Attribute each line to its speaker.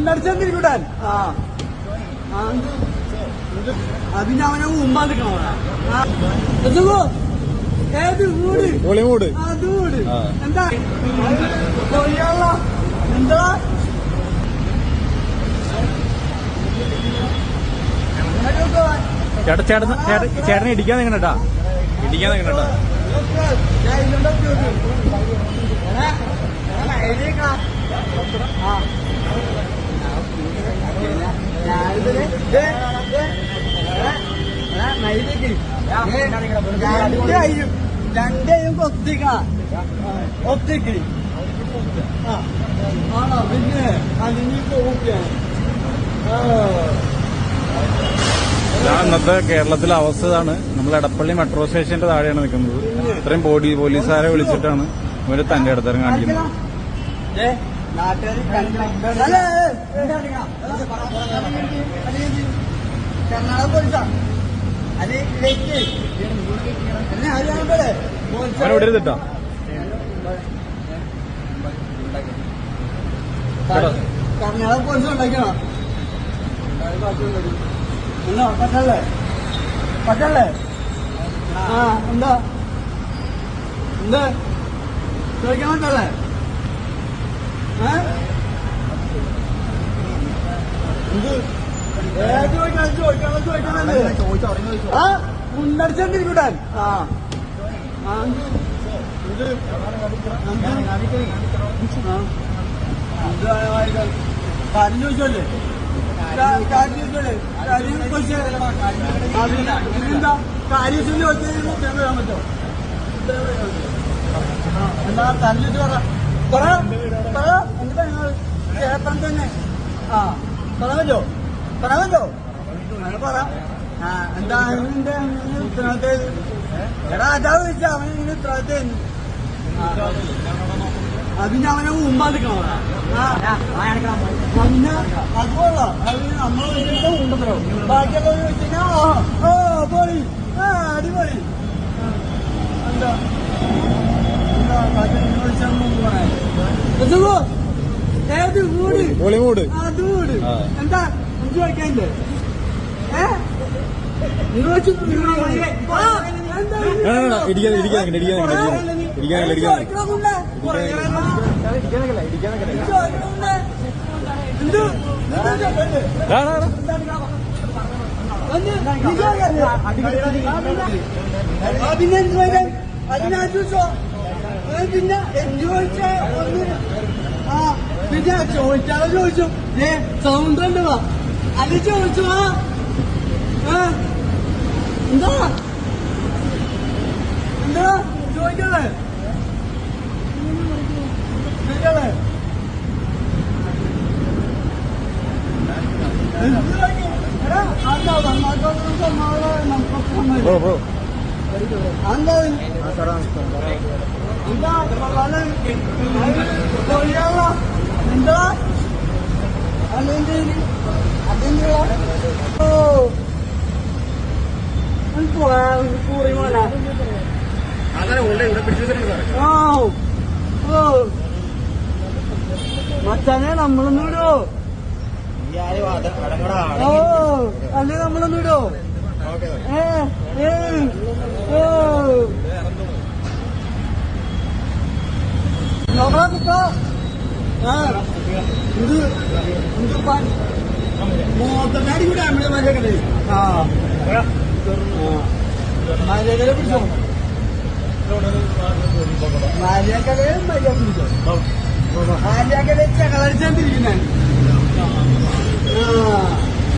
Speaker 1: മുണ്ടടിച്ചെന്നിരിക്കൂട്ടാൻ ആ. ആ, അതിന് അവനെ മുമ്പാ നിൽക്കണോ ഏത് വീട്?
Speaker 2: ഹോളിവുഡ്.
Speaker 1: അത് വീട്.
Speaker 2: ആ.
Speaker 1: എന്താ? എന്താ?
Speaker 2: ചേട്ടാ ചേട്ടൻ ചേട്ടൻ ചേട്ടനെ ഇടിക്കാൻ നിങ്ങണട്ടാ ഇടിക്കാൻ നിങ്ങണട്ടാ
Speaker 1: രണ്ടേയും ഒത്തിക്ക ഒത്തിക്ക് ആണോ പിന്നെ അതിന് പോവുകയാണ്
Speaker 2: ഇന്നത്തെ കേരളത്തിലെ അവസ്ഥ ഇതാണ്. നമ്മൾ എടപ്പള്ളി മെട്രോ സ്റ്റേഷന്റെ താഴെയാണ് നിൽക്കുന്നത്. ഇത്രയും ബോഡി പോലീസുകാരെ വിളിച്ചിട്ടാണ് ഇവർ തന്റെ അടുത്തരം കാണിക്കുന്നത്.
Speaker 1: കർണാടക പോലീസാ? അത് ലേക്ക് എന്നെ ആരും പോലെ
Speaker 2: അവനെ വിടരുതിട്ടാ
Speaker 1: കർണാടക പോലീസ് ഉണ്ടാക്കണം എന്നാ പറ്റല്ലേ പറ്റല്ലേ ആ എന്താ എന്താ ചോദിക്കാൻ പറ്റല്ലേ ഏ എന്ത് ചോദിക്കണം ആ കാര്യം ചോദിച്ചല്ലേ കാര്യം ചോദിച്ചല്ലേ കാര്യം എന്താ കാര്യം ഉത്തരം പറയാൻ പറ്റോ എന്താ കാര്യം ചോദിച്ചു പറ പറ പറ എന്താ നിങ്ങൾ ചേട്ടൻ തന്നെ ആ പറയാൻ പറ്റോ പറ്റോ അങ്ങനെ പറ. എന്താ അവന്റെ ഉത്തരവാദിത്തം എടാ അതാ ചോദിച്ചാ അവൻ ഇങ്ങനെ ഉത്തരവാദിത്തം അതിന് അവനെ ഉമ്മാതിക്കണം പിന്നെ അതുകൊള്ള അത് നമ്മളെ വീട്ടിലെ ഉണ്ടല്ലോ ബാക്കിയുള്ള വെച്ചാൽ ഓ പോളി ആ അടിപൊളി. എന്താ? അത് എന്താ? അഞ്ചു വയ്ക്കാനില്ലേ ഏ നിങ്ങൾ വെച്ച് ആ, എന്താ ഇത്?
Speaker 2: ആ, ആ, ആ, ഇടിക്കാൻ, ഇടിക്കാൻ, ഇടിക്കാൻ, ഇടിക്കാൻ, ഇടിക്കാൻ. ഇടിക്കാൻ, ഇടിക്കാൻ.
Speaker 1: ചോദിക്കണമെന്നില്ല. ചോദിക്കണമെന്നില്ല. എന്ത്? എന്ത് ചോദിക്കണ്ടേ?
Speaker 2: ഡാ, ഡാ, ഡാ.
Speaker 1: എന്ത്? നീ ചോദിക്കണ്ടേ? ആ, പിന്നെ? അതിനാ ചോദിച്ചോ? ഏ, പിന്നെ എന്ത് ചോദിച്ചാ ഒന്ന് ആ പിന്നെ ചോദിച്ചാലോ ചോദിച്ചു ഏ സൗണ്ട് ഉണ്ട് വാ അത് ചോദിച്ചു ആ ഏ? എന്താ എന്താ ചോദിക്കല്ലേ ചോദിക്കല്ലേ എന്ത് ചോദിക്കും? എടാ, അതാ നന്നാക്കാത്ത സമാധാനം നമുക്കൊക്കെ സമ്മതിക്കും.
Speaker 2: ബ്രോ ബ്രോ
Speaker 1: അതെന്ത് അതെന്താ ഓ ഓ ഓ മച്ചാനെ നമ്മളൊന്നും വിടോ. ഓ അല്ലേ നമ്മളൊന്നും വിടോ. ഏ ഏ ഓ. കുട്ടാ ആ ഇത് ഇത് गाडी कुठे आहे म्हणजे माझ्याकडे हा माझ्याकडे पण जाऊ माझ्याकडे माझ्या तुमचं माझ्याकडे चकलाची